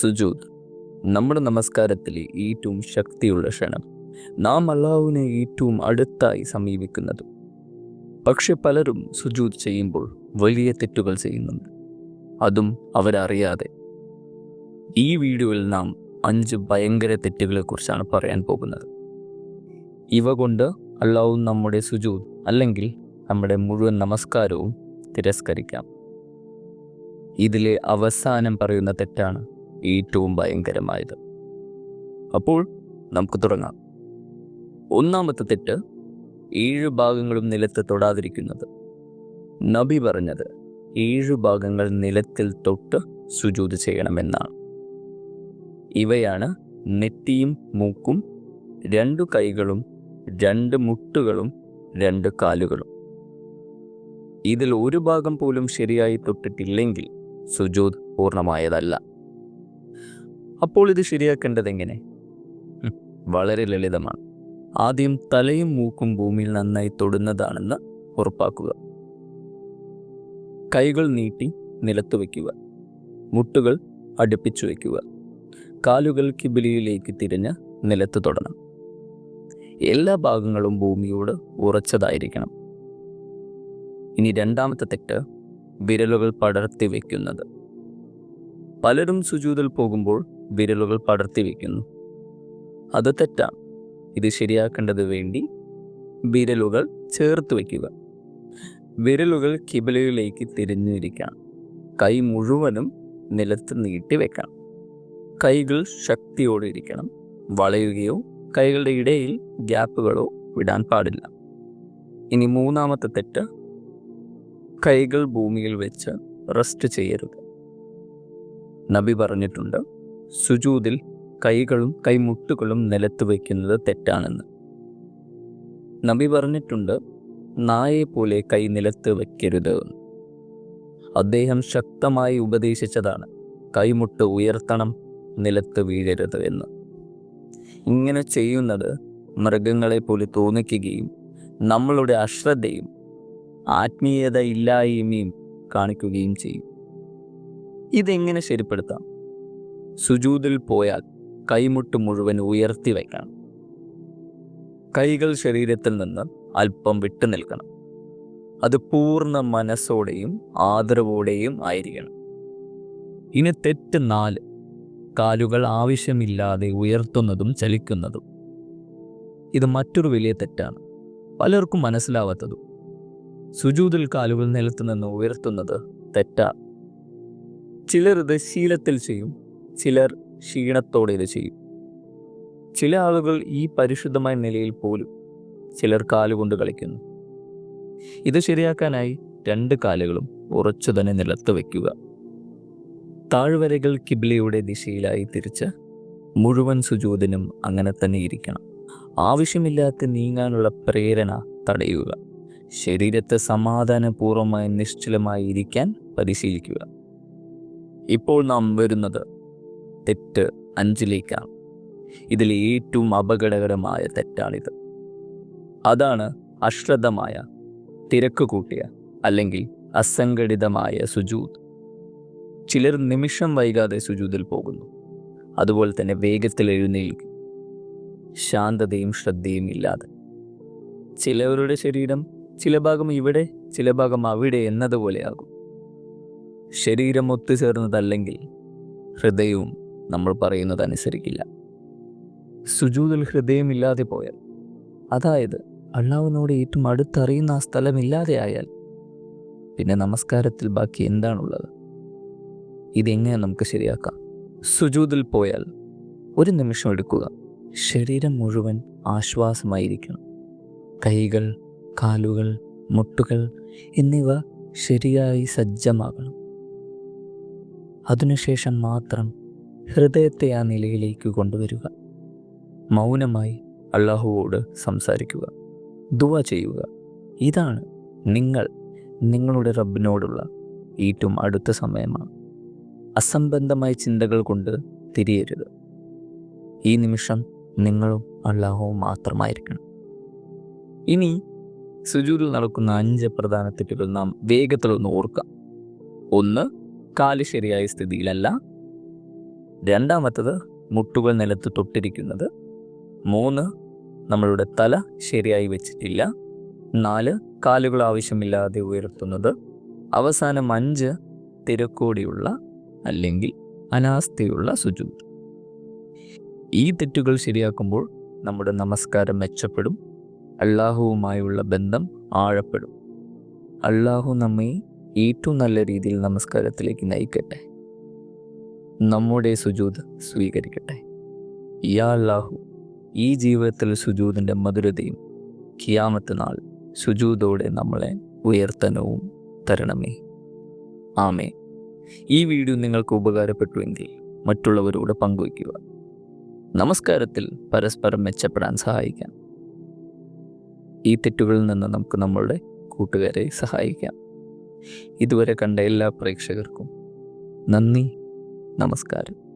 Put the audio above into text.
സുജൂദ് നമ്മുടെ നമസ്കാരത്തിലെ ഏറ്റവും ശക്തിയുള്ള ക്ഷണം. നാം അള്ളാഹുവിനെ ഏറ്റവും അടുത്തായി സമീപിക്കുന്നത്. പക്ഷെ പലരും സുജൂദ് ചെയ്യുമ്പോൾ വലിയ തെറ്റുകൾ ചെയ്യുന്നുണ്ട്. അതും അവരറിയാതെ. ഈ വീഡിയോയിൽ നാം അഞ്ച് ഭയങ്കര തെറ്റുകളെക്കുറിച്ചാണ് പറയാൻ പോകുന്നത്. ഇവ കൊണ്ട് അള്ളാഹു നമ്മുടെ സുജൂദ് അല്ലെങ്കിൽ നമ്മുടെ മുഴുവൻ നമസ്കാരവും തിരസ്കരിക്കാം. ഇതിലെ അവസാനം പറയുന്ന തെറ്റാണ് ഏറ്റവും ഭയങ്കരമായത്. അപ്പോൾ നമുക്ക് തുടങ്ങാം. ഒന്നാമത്തെ തെറ്റ് ഏഴ് ഭാഗങ്ങളും നിലത്ത് തൊടാതിരിക്കുന്നത്. നബി പറഞ്ഞത് ഏഴു ഭാഗങ്ങൾ നിലത്തിൽ തൊട്ട് സുജൂത് ചെയ്യണമെന്നാണ്. ഇവയാണ് നെറ്റിയും മൂക്കും രണ്ടു കൈകളും രണ്ട് മുട്ടുകളും രണ്ട് കാലുകളും. ഇതിൽ ഒരു ഭാഗം പോലും ശരിയായി തൊട്ടിട്ടില്ലെങ്കിൽ സുജൂദ് പൂർണമായതല്ല. അപ്പോൾ ഇത് ശരിയാക്കേണ്ടത് എങ്ങനെ വളരെ ലളിതമാണ്. ആദ്യം തലയും മൂക്കും ഭൂമിയിൽ നന്നായി തൊടുന്നതാണെന്ന് ഉറപ്പാക്കുക. കൈകൾ നീട്ടി നിലത്ത് വയ്ക്കുക. മുട്ടുകൾ അടുപ്പിച്ചു വയ്ക്കുക. കാലുകൾ കിബിലിയിലേക്ക് തിരിഞ്ഞ് നിലത്ത് തൊടണം. എല്ലാ ഭാഗങ്ങളും ഭൂമിയോട് ഉറച്ചതായിരിക്കണം. ഇനി രണ്ടാമത്തെ തെറ്റ് വിരലുകൾ പടർത്തി വയ്ക്കുന്നത്. പലരും സുജൂതിൽ പോകുമ്പോൾ വിരലുകൾ പടർത്തി വയ്ക്കുന്നു അത് തെറ്റാണ് ഇത് ശരിയാക്കേണ്ടത് വേണ്ടി വിരലുകൾ ചേർത്ത് വയ്ക്കുക. വിരലുകൾ കിബിലയിലേക്ക് തിരിഞ്ഞിരിക്കാം. കൈ മുഴുവനും നിലത്ത് നീട്ടി വെക്കണം കൈകൾ ശക്തിയോടെ ഇരിക്കണം. വളയുകയോ കൈകളുടെ ഇടയിൽ ഗ്യാപ്പുകളോ വിടാൻ പാടില്ല. ഇനി മൂന്നാമത്തെ തെറ്റ്. കൈകൾ ഭൂമിയിൽ വെച്ച് റെസ്റ്റ് ചെയ്യരുത്. നബി പറഞ്ഞിട്ടുണ്ട് സുജൂതിൽ കൈകളും കൈമുട്ടുകളും നിലത്ത് വയ്ക്കുന്നത് തെറ്റാണെന്ന്. നബി പറഞ്ഞിട്ടുണ്ട് നായെപ്പോലെ പോലെ കൈ നിലത്ത് വയ്ക്കരുത് അദ്ദേഹം ശക്തമായി ഉപദേശിച്ചതാണ് കൈമുട്ട് ഉയർത്തണം നിലത്ത് വീഴരുത് എന്ന്. ഇങ്ങനെ ചെയ്യുന്നത് മൃഗങ്ങളെ പോലെ തോന്നിക്കുകയും നമ്മളുടെ അശ്രദ്ധയും ആത്മീയത ഇല്ലായ്മയും കാണിക്കുകയും ചെയ്യും. ഇതെങ്ങനെ ശരിപ്പെടുത്താം? സുജൂതിൽ പോയാൽ കൈമുട്ട് മുഴുവൻ ഉയർത്തി വയ്ക്കണം. കൈകൾ ശരീരത്തിൽ നിന്ന് അല്പം വിട്ടു നിൽക്കണം. അത് പൂർണ മനസ്സോടെയും ആദരവോടെയും ആയിരിക്കണം. ഇനി തെറ്റ് നാല് കാലുകൾ ആവശ്യമില്ലാതെ ഉയർത്തുന്നതും ചലിക്കുന്നതും. ഇത് മറ്റൊരു വലിയ തെറ്റാണ്. പലർക്കും മനസ്സിലാവാത്തതും. സുജൂതിൽ കാലുകൾ നിലത്ത് നിന്ന് ഉയർത്തുന്നത് തെറ്റാണ്. ചിലർ ഇത് ശീലത്തിൽ ചെയ്യും ചിലർ ക്ഷീണത്തോടെ ഇത് ചെയ്യും. ചില ആളുകൾ ഈ പരിശുദ്ധമായ നിലയിൽ പോലും ചിലർ കാലുകൊണ്ട് കളിക്കുന്നു. ഇത് ശരിയാക്കാനായി രണ്ട് കാലുകളും ഉറച്ചു തന്നെ നിലത്ത് വയ്ക്കുക. താഴ്വരകൾ കിബിലയുടെ ദിശയിലായി തിരിച്ച് മുഴുവൻ സുജൂതിനും അങ്ങനെ തന്നെ ഇരിക്കണം. ആവശ്യമില്ലാത്ത നീങ്ങാനുള്ള പ്രേരണ തടയുക. ശരീരത്തെ സമാധാനപൂർവമായി നിശ്ചലമായി ഇരിക്കാൻ പരിശീലിക്കുക. ഇപ്പോൾ നാം വരുന്നത് തെറ്റ് അഞ്ചിലേക്കാണ്. ഇതിൽ ഏറ്റവും അപകടകരമായ തെറ്റാണിത്. അതാണ് അശ്രദ്ധമായ തിരക്ക് കൂട്ടിയ അല്ലെങ്കിൽ അസംഘടിതമായ സുജൂത്. ചിലർ നിമിഷം വൈകാതെ സുജൂതിൽ പോകുന്നു. അതുപോലെ തന്നെ വേഗത്തിൽ എഴുന്നേൽക്കും. ശാന്തതയും ശ്രദ്ധയും ഇല്ലാതെ. ചിലവരുടെ ശരീരം ചില ഭാഗം ഇവിടെ ചില ഭാഗം അവിടെ എന്നതുപോലെയാകും. ശരീരം ഒത്തുചേർന്നതല്ലെങ്കിൽ ഹൃദയവും നമ്മൾ പറയുന്നത് അനുസരിക്കില്ല. സുജൂതിൽ ഹൃദയമില്ലാതെ പോയാൽ അതായത് അള്ളാഹുവിനോട് ഏറ്റവും അടുത്തറിയുന്ന ആ സ്ഥലമില്ലാതെ ആയാൽ പിന്നെ നമസ്കാരത്തിൽ ബാക്കി എന്താണുള്ളത്? ഇതെങ്ങനെ നമുക്ക് ശരിയാക്കാം? സുജൂതിൽ പോയാൽ ഒരു നിമിഷം എടുക്കുക. ശരീരം മുഴുവൻ ആശ്വാസമായിരിക്കണം. കൈകൾ കാലുകൾ മുട്ടുകൾ എന്നിവ ശരിയായി സജ്ജമാകണം. അതിനുശേഷം മാത്രം ഹൃദയത്തെ ആ നിലയിലേക്ക് കൊണ്ടുവരിക. മൗനമായി അള്ളാഹുവോട് സംസാരിക്കുക. ദുവ ചെയ്യുക. ഇതാണ് നിങ്ങൾ നിങ്ങളുടെ റബ്ബിനോടുള്ള ഏറ്റവും അടുത്ത സമയമാണ്. അസംബന്ധമായ ചിന്തകൾ കൊണ്ട് തിരിയരുത്. ഈ നിമിഷം നിങ്ങളും അള്ളാഹുവും മാത്രമായിരിക്കണം. ഇനി സുജൂരിൽ നടക്കുന്ന അഞ്ച് പ്രധാന തെറ്റുകൾ നാം വേഗത്തിലൊന്ന് ഓർക്കാം. ഒന്ന് കാൽ ശരിയായ സ്ഥിതിയിലല്ല. രണ്ടാമത്തത് മുട്ടുകൾ നിലത്ത് തൊട്ടിരിക്കുന്നത്. മൂന്ന് നമ്മളുടെ തല ശരിയായി വെച്ചിട്ടില്ല. നാല് കാലുകൾ ആവശ്യമില്ലാതെ ഉയർത്തുന്നത്. അവസാനം അഞ്ച് തിരക്കോടിയുള്ള അല്ലെങ്കിൽ അനാസ്ഥയുള്ള സുജൂത് ഈ തെറ്റുകൾ ശരിയാക്കുമ്പോൾ നമ്മുടെ നമസ്കാരം മെച്ചപ്പെടും. അള്ളാഹുവുമായുള്ള ബന്ധം ആഴപ്പെടും. അള്ളാഹു നമ്മെ ഏറ്റവും നല്ല രീതിയിൽ നമസ്കാരത്തിലേക്ക് നയിക്കട്ടെ. നമ്മുടെ സുജൂത് സ്വീകരിക്കട്ടെ. യാ അല്ലാഹു ഈ ജീവിതത്തിൽ സുജൂതിന്റെ മധുരതയും ഖിയാമത്ത് നാൾ സുജൂതോടെ നമ്മളെ ഉയർത്തനവും തരണമേ. ആമേ ഈ വീഡിയോ നിങ്ങൾക്ക് ഉപകാരപ്പെട്ടുവെങ്കിൽ മറ്റുള്ളവരോട് പങ്കുവയ്ക്കുക. നമസ്കാരത്തിൽ പരസ്പരം മെച്ചപ്പെടാൻ സഹായിക്കാം. ഈ തെറ്റുകളിൽ നിന്ന് നമുക്ക് നമ്മളുടെ കൂട്ടുകാരെ സഹായിക്കാം. ഇതുവരെ കണ്ട എല്ലാ പ്രേക്ഷകർക്കും നന്ദി. നമസ്കാരം.